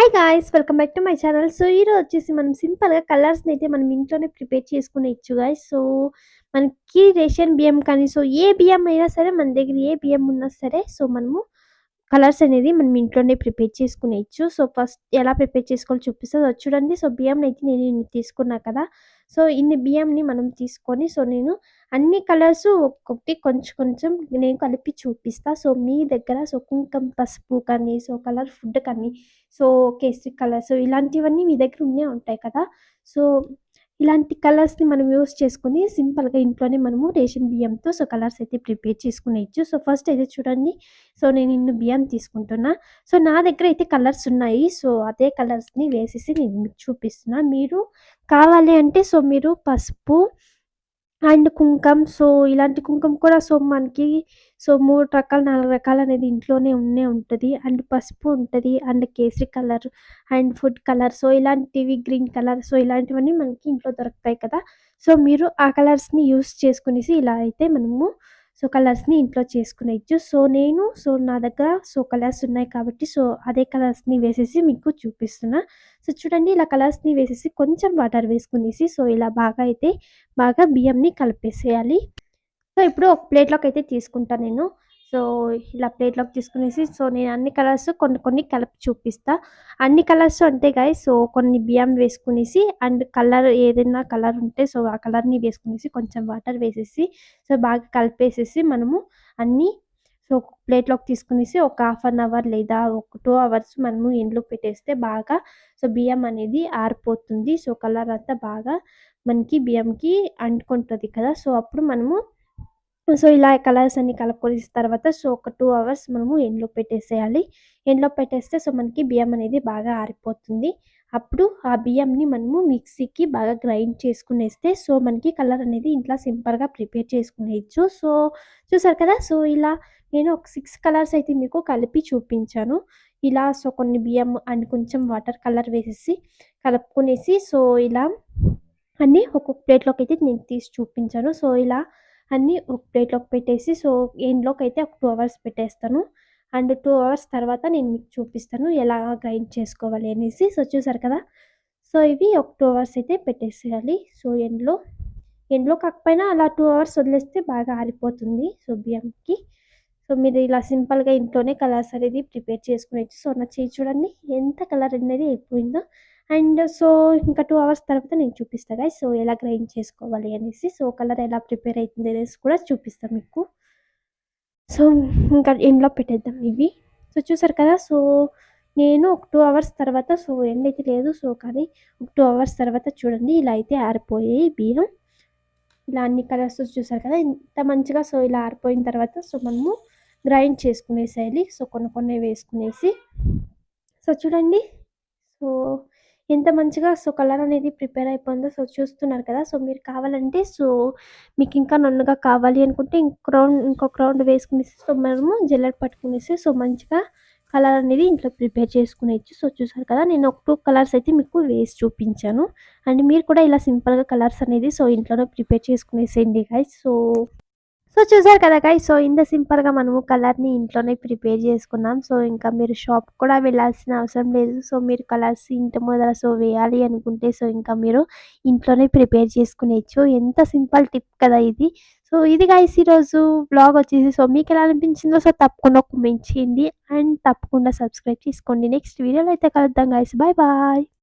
Hi guys welcome back to my channel so ఈరోజు వచ్చేసి మనం సింపుల్గా కలర్స్ని అయితే మనం ఇంట్లోనే ప్రిపేర్ చేసుకునేచ్చు గాయస్ సో మనకి రేషన్ బియ్యం కానీ సో ఏ బియ్యం అయినా సరే మన దగ్గర ఏ బియ్యం ఉన్నా సరే సో మనము కలర్స్ అనేది మనం ఇంట్లోనే ప్రిపేర్ చేసుకునేయచ్చు. సో ఫస్ట్ ఎలా ప్రిపేర్ చేసుకోవాలో చూపిస్తుంది చూడండి. సో బియ్యం అయితే నేను ఇన్ని తీసుకున్నా కదా. సో ఇన్ని బియ్యంని మనం తీసుకొని సో నేను అన్ని కలర్స్ ఒక్కొక్కటి కొంచెం కొంచెం నేను కలిపి చూపిస్తా. సో మీ దగ్గర సో కుంకుమ పసుపు కానీ సో కలర్ ఫుడ్ కానీ సో కేసరి కలర్స్ ఇలాంటివన్నీ మీ దగ్గర ఉన్నే ఉంటాయి కదా. సో ఇలాంటి కలర్స్ని మనం యూస్ చేసుకొని సింపుల్గా ఇంట్లోనే మనము రేషన్ బియ్యంతో సో కలర్స్ అయితే ప్రిపేర్ చేసుకునేచ్చు సో ఫస్ట్ అయితే చూడండి. సో నేను ఇన్ని బియ్యం తీసుకుంటున్నా. సో నా దగ్గర అయితే కలర్స్ ఉన్నాయి. సో అదే కలర్స్ని వేసేసి నేను మీకు చూపిస్తున్నా. మీరు కావాలి అంటే సో మీరు పసుపు అండ్ కుంకం. సో ఇలాంటి కుంకం కూడా సో మనకి సో మూడు రకాలు నాలుగు రకాలు అనేది ఇంట్లోనే ఉన్నే ఉంటుంది. అండ్ పసుపు ఉంటుంది and kesari colour and food colour. So ఇలాంటివి గ్రీన్ కలర్ సో ఇలాంటివన్నీ మనకి ఇంట్లో దొరుకుతాయి కదా. సో మీరు ఆ కలర్స్ని యూస్ చేసుకునేసి ఇలా అయితే మనము సో కలర్స్ని ఇంట్లో చేసుకునేచ్చు సో నేను సో నా దగ్గర సో కలర్స్ ఉన్నాయి కాబట్టి సో అదే కలర్స్ని వేసేసి మీకు చూపిస్తున్నా. సో చూడండి ఇలా కలర్స్ని వేసేసి కొంచెం వాటర్ వేసుకునేసి సో ఇలా బాగా అయితే బాగా బియ్యంని కలిపేసేయాలి. సో ఇప్పుడు ఒక ప్లేట్లోకి అయితే తీసుకుంటాను నేను. సో ఇలా ప్లేట్లోకి తీసుకునేసి సో నేను అన్ని కలర్స్ కొన్ని కొన్ని కలిపి చూపిస్తా. అన్ని కలర్స్ అంటే గాయ సో కొన్ని బియ్యం వేసుకునేసి అండ్ కలర్ ఏదైనా కలర్ ఉంటే సో ఆ కలర్ని వేసుకునేసి కొంచెం వాటర్ వేసేసి సో బాగా కలిపేసేసి మనము అన్నీ సో ప్లేట్లోకి తీసుకునేసి ఒక హాఫ్ అన్ అవర్ లేదా ఒక టూ అవర్స్ మనము ఎండ్లో పెట్టేస్తే బాగా సో బియ్యం అనేది ఆరిపోతుంది. సో కలర్ అంతా బాగా మనకి బియ్యంకి అంటుకుంటుంది కదా. సో అప్పుడు మనము సో ఇలా కలర్స్ అన్ని కలుపుకొని తర్వాత సో ఒక టూ అవర్స్ మనము ఎండ్లో పెట్టేసేయాలి. ఎండ్లో పెట్టేస్తే సో మనకి బియ్యం అనేది బాగా ఆరిపోతుంది. అప్పుడు ఆ బియ్యంని మనము మిక్సీకి బాగా గ్రైండ్ చేసుకునేస్తే సో మనకి కలర్ అనేది ఇంట్లో సింపుల్గా ప్రిపేర్ చేసుకునేయచ్చు. సో చూసారు కదా? సో ఇలా నేను ఒక సిక్స్ కలర్స్ అయితే మీకు కలిపి చూపించాను. ఇలా సో కొన్ని బియ్యం అండ్ కొంచెం వాటర్ కలర్ వేసేసి కలుపుకునేసి సో ఇలా అన్నీ ఒక్కొక్క ప్లేట్లోకి అయితే నేను తీసి చూపించాను. సో ఇలా అన్నీ ఒక ప్లేట్లోకి పెట్టేసి సో ఎండ్లోకి అయితే ఒక టూ అవర్స్ పెట్టేస్తాను. అండ్ టూ అవర్స్ తర్వాత నేను మీకు చూపిస్తాను ఎలా గ్రైండ్ చేసుకోవాలి అనేసి. సో చూసారు కదా? సో ఇవి ఒక టూ అవర్స్ అయితే పెట్టేసేయాలి. సో ఎండ్లో ఎండ్లో కాకపోయినా అలా టూ అవర్స్ వదిలేస్తే బాగా ఆరిపోతుంది. సో బియ్యంకి. సో మీరు ఇలా సింపుల్గా ఇంట్లోనే కలర్స్ అనేది ప్రిపేర్ చేసుకోవచ్చు సో నా చేయి చూడండి. ఎంత కలర్ అనేది అయిపోయిందో. అండ్ సో ఇంకా టూ అవర్స్ తర్వాత నేను చూపిస్తాను సో ఎలా గ్రైండ్ చేసుకోవాలి అనేసి సో కలర్ ఎలా ప్రిపేర్ అవుతుంది అనేసి కూడా చూపిస్తాను మీకు. సో ఇంకా ఎండ్లో పెట్టేద్దాం ఇవి. సో చూసారు కదా సో నేను ఒక టూ అవర్స్ తర్వాత సో ఎండ్ అయితే లేదు. సో కానీ ఒక టూ అవర్స్ తర్వాత చూడండి ఇలా అయితే ఆరిపోయాయి బియ్యం. ఇలా అన్ని కలర్స్ చూసారు కదా ఇంత మంచిగా సో ఇలా ఆరిపోయిన తర్వాత సో మనము గ్రైండ్ చేసుకునేసేయాలి సో కొన్ని కొన్ని వేసుకునేసి. సో చూడండి సో ఎంత మంచిగా సో కలర్ అనేది ప్రిపేర్ అయిపోయిందో సో చూస్తున్నారు కదా. సో మీరు కావాలంటే సో మీకు ఇంకా నన్నుగా కావాలి అనుకుంటే ఇంకొక రౌండ్ ఇంకొక రౌండ్ వేసుకునేసి సో మనము జల్లెడ పట్టుకునేసి సో మంచిగా కలర్ అనేది ఇంట్లో ప్రిపేర్ చేసుకునేచ్చు సో చూసారు కదా నేను ఒక టూ కలర్స్ అయితే మీకు వేసి చూపించాను. అండ్ మీరు కూడా ఇలా సింపుల్గా కలర్స్ అనేది సో ఇంట్లోనే ప్రిపేర్ చేసుకునేసేయండి గాయస్ సో సో చూసారు కదా గాయస్ సో ఇంత సింపుల్గా మనము కలర్ని ఇంట్లోనే ప్రిపేర్ చేసుకున్నాం. సో ఇంకా మీరు షాప్ కూడా వెళ్ళాల్సిన అవసరం లేదు. సో మీరు కలర్స్ ఇంటి ముందర సో వేయాలి అనుకుంటే సో ఇంకా మీరు ఇంట్లోనే ప్రిపేర్ చేసుకునేచ్చు. ఎంత సింపుల్ టిప్ కదా ఇది. సో ఇది గాయస్ ఈరోజు బ్లాగ్ వచ్చేసి సో మీకు ఎలా అనిపించిందో సో తప్పకుండా కామెంట్ చేయండి. అండ్ తప్పకుండా సబ్స్క్రైబ్ చేసుకోండి. నెక్స్ట్ వీడియోలో అయితే కలుద్దాం గాయస్ బాయ్ బాయ్